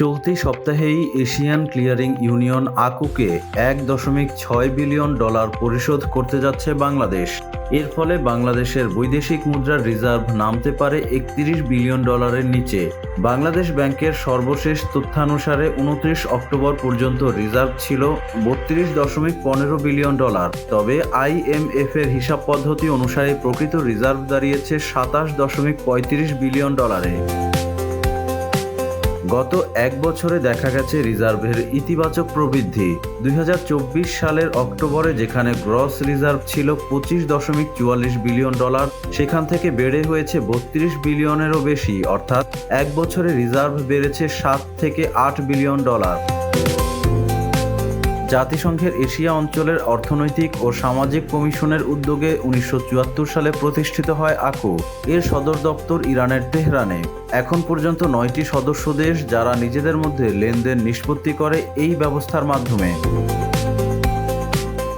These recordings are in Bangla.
চলতি সপ্তাহেই এশিয়ান ক্লিয়ারিং ইউনিয়ন আকুকে এক দশমিক ছয় বিলিয়ন ডলার পরিশোধ করতে যাচ্ছে বাংলাদেশ। এর ফলে বাংলাদেশের বৈদেশিক মুদ্রার রিজার্ভ নামতে পারে একত্রিশ বিলিয়ন ডলারের নিচে। বাংলাদেশ ব্যাংকের সর্বশেষ তথ্যানুসারে উনত্রিশ অক্টোবর পর্যন্ত রিজার্ভ ছিল বত্রিশ দশমিক পনেরো বিলিয়ন ডলার। তবে আইএমএফ এর হিসাব পদ্ধতি অনুসারে প্রকৃত রিজার্ভ দাঁড়িয়েছে সাতাশ দশমিক পঁয়ত্রিশ বিলিয়ন ডলারে। গত এক বছরে দেখা গেছে রিজার্ভের ইতিবাচক প্রবৃদ্ধি। দুই হাজার চব্বিশ সালের অক্টোবরে যেখানে গ্রস রিজার্ভ ছিল পঁচিশ দশমিক চুয়াল্লিশ বিলিয়ন ডলার, সেখান থেকে বেড়ে হয়েছে বত্রিশ বিলিয়নেরও বেশি, অর্থাৎ এক বছরে রিজার্ভ বেড়েছে সাত থেকে আট বিলিয়ন ডলার। জাতিসংঘের এশিয়া অঞ্চলের অর্থনৈতিক ও সামাজিক কমিশনের উদ্যোগে উনিশশো চুয়াত্তর সালে প্রতিষ্ঠিত হয় আকু, এর সদর দপ্তর ইরানের তেহরানে। এখন পর্যন্ত নয়টি সদস্য দেশ যারা নিজেদের মধ্যে লেনদেন নিষ্পত্তি করে এই ব্যবস্থার মাধ্যমে।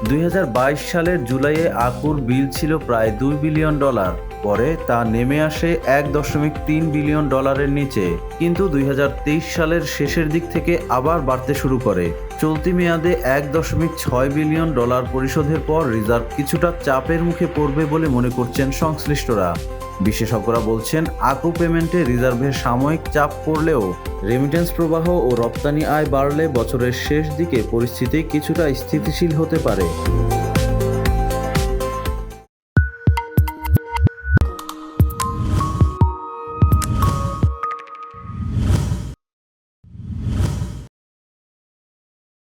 দুই হাজার বাইশ সালের জুলাইয়ে আকুর বিল ছিল প্রায় দুই বিলিয়ন ডলার। পরে তা নেমে আসে এক দশমিক তিন বিলিয়ন ডলারের নিচে, কিন্তু দুই সালের শেষের দিক থেকে আবার বাড়তে শুরু করে। চলতি মেয়াদে এক দশমিক ছয় বিলিয়ন ডলার পরিশোধের পর রিজার্ভ কিছুটা চাপের মুখে পড়বে বলে মনে করছেন সংশ্লিষ্টরা। বিশেষজ্ঞরা বলছেন, আকু পেমেন্টে রিজার্ভের সাময়িক চাপ পড়লেও রেমিটেন্স প্রবাহ ও রপ্তানি আয় বাড়লে বছরের শেষ দিকে পরিস্থিতি কিছুটা স্থিতিশীল হতে পারে।